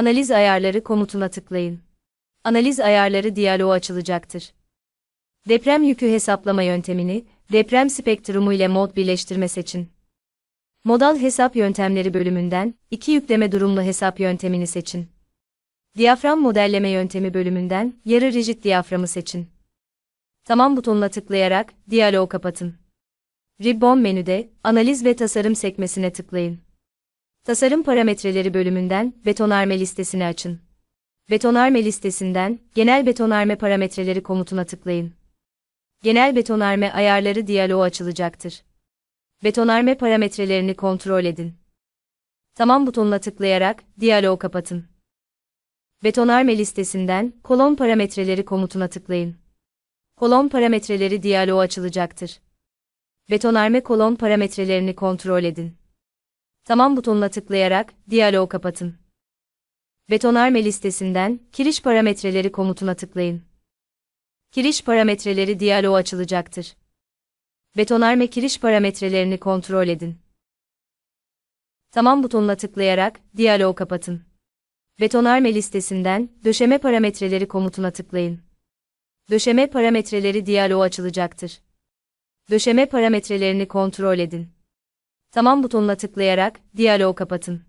Analiz ayarları komutuna tıklayın. Analiz ayarları diyaloğu açılacaktır. Deprem yükü hesaplama yöntemini, deprem spektrumu ile mod birleştirme seçin. Modal hesap yöntemleri bölümünden, iki yükleme durumlu hesap yöntemini seçin. Diyafram modelleme yöntemi bölümünden, yarı rigid diyaframı seçin. Tamam butonuna tıklayarak, diyaloğu kapatın. Ribbon menüde, analiz ve tasarım sekmesine tıklayın. Tasarım parametreleri bölümünden, betonarme listesini açın. Betonarme listesinden, genel betonarme parametreleri komutuna tıklayın. Genel betonarme ayarları diyaloğu açılacaktır. Betonarme parametrelerini kontrol edin. Tamam butonuna tıklayarak, diyaloğu kapatın. Betonarme listesinden, kolon parametreleri komutuna tıklayın. Kolon parametreleri diyaloğu açılacaktır. Betonarme kolon parametrelerini kontrol edin. Tamam butonuna tıklayarak, diyaloğu kapatın. Betonarme listesinden, kiriş parametreleri komutuna tıklayın. Kiriş parametreleri diyaloğu açılacaktır. Betonarme kiriş parametrelerini kontrol edin. Tamam butonuna tıklayarak, diyaloğu kapatın. Betonarme listesinden, döşeme parametreleri komutuna tıklayın. Döşeme parametreleri diyaloğu açılacaktır. Döşeme parametrelerini kontrol edin. Tamam butonuna tıklayarak, diyaloğu kapatın.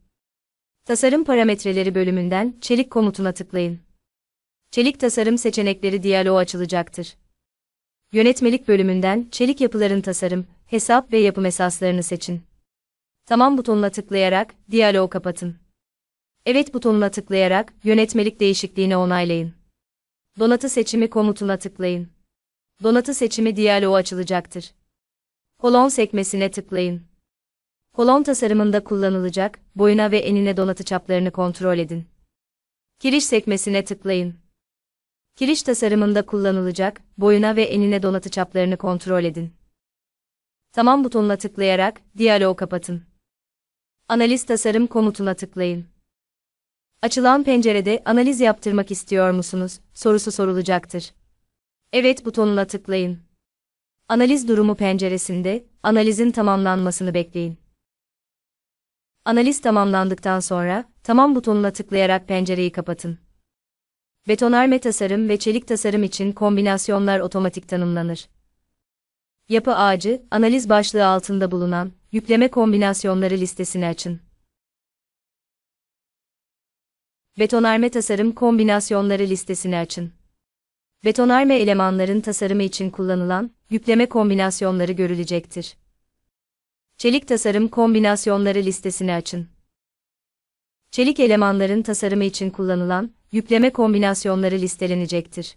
Tasarım parametreleri bölümünden, çelik komutuna tıklayın. Çelik tasarım seçenekleri diyaloğu açılacaktır. Yönetmelik bölümünden, çelik yapıların tasarım, hesap ve yapım esaslarını seçin. Tamam butonuna tıklayarak, diyaloğu kapatın. Evet butonuna tıklayarak, yönetmelik değişikliğini onaylayın. Donatı seçimi komutuna tıklayın. Donatı seçimi diyaloğu açılacaktır. Kolon sekmesine tıklayın. Kolon tasarımında kullanılacak, boyuna ve enine donatı çaplarını kontrol edin. Kiriş sekmesine tıklayın. Kiriş tasarımında kullanılacak, boyuna ve enine donatı çaplarını kontrol edin. Tamam butonuna tıklayarak, diyaloğu kapatın. Analiz tasarım komutuna tıklayın. Açılan pencerede analiz yaptırmak istiyor musunuz? sorusu sorulacaktır. Evet butonuna tıklayın. Analiz durumu penceresinde analizin tamamlanmasını bekleyin. Analiz tamamlandıktan sonra tamam butonuna tıklayarak pencereyi kapatın. Betonarme tasarım ve çelik tasarım için kombinasyonlar otomatik tanımlanır. Yapı ağacı, analiz başlığı altında bulunan yükleme kombinasyonları listesini açın. Betonarme tasarım kombinasyonları listesini açın. Betonarme elemanların tasarımı için kullanılan yükleme kombinasyonları görülecektir. Çelik tasarım kombinasyonları listesini açın. Çelik elemanların tasarımı için kullanılan yükleme kombinasyonları listelenecektir.